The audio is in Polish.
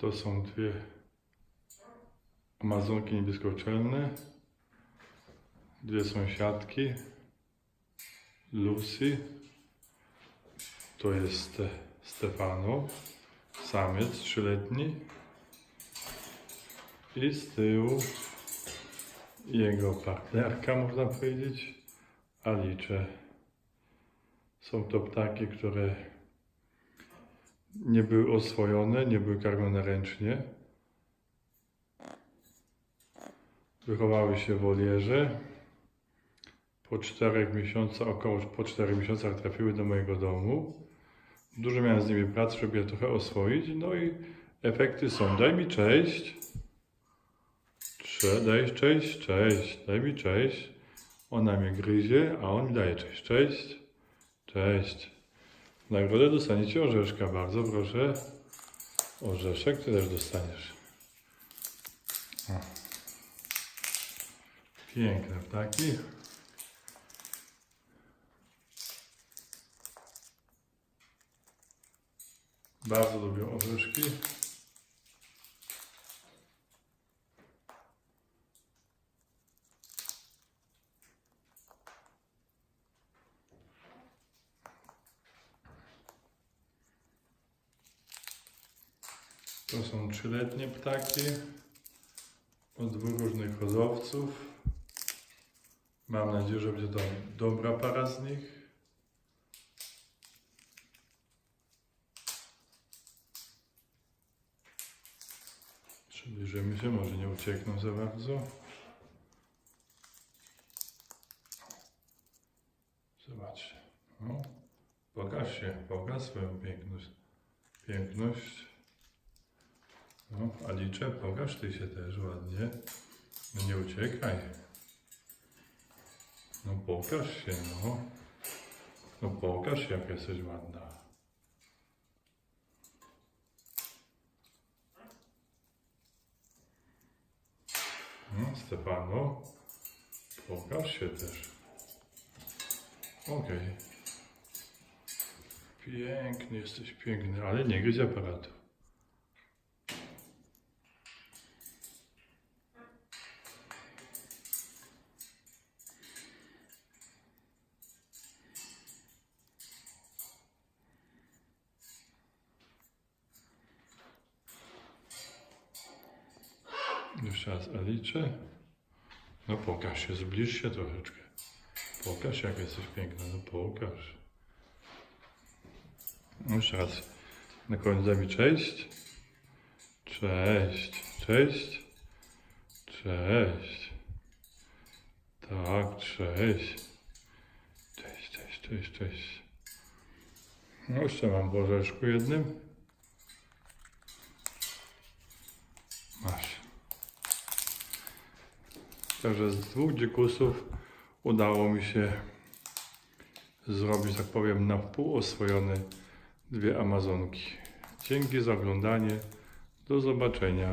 To są dwie Amazonki niebiesko-czerwone. Dwie sąsiadki. Lucy. To jest e, Stefano. Samiec trzyletni. I z tyłu jego partnerka, można powiedzieć, Alicze. Są to ptaki, które nie były oswojone, nie były karmione ręcznie. Wychowały się w wolierze. Po czterech miesiącach, około po czterech miesiącach trafiły do mojego domu. Dużo miałem z nimi pracy, żeby je trochę oswoić. No i efekty są. Daj mi cześć. Cze- Daj cześć, cześć. Daj mi cześć. Ona mnie gryzie, a on mi daje cześć, cześć. Cześć. Nagrodę dostaniecie orzeszka. Bardzo proszę. Orzeszek ty też dostaniesz. O. Piękne ptaki. Bardzo lubią orzeszki. To są trzyletnie ptaki od dwóch różnych hodowców. Mam nadzieję, że będzie to dobra para z nich. Przybliżymy się, może nie uciekną za bardzo. Zobaczcie. No. Pokaż się, pokaż swoją piękność. Piękność. No, Alicze, pokaż ty się też ładnie. No nie uciekaj. No pokaż się, no. No pokaż jak jesteś ładna. No, Stefano, pokaż się też. Okej. Piękny jesteś, piękny, ale nie gryź aparatu. Jeszcze raz Alicze. No pokaż się, zbliż się troszeczkę. Pokaż jak jesteś piękna, no pokaż. Jeszcze raz. Na koniec mi cześć. Cześć, cześć. Cześć. Tak, cześć. Cześć, cześć, cześć, cześć. No jeszcze mam w jednym. Także z dwóch dzikusów udało mi się zrobić, tak powiem, na pół oswojone dwie Amazonki. Dzięki za oglądanie. Do zobaczenia.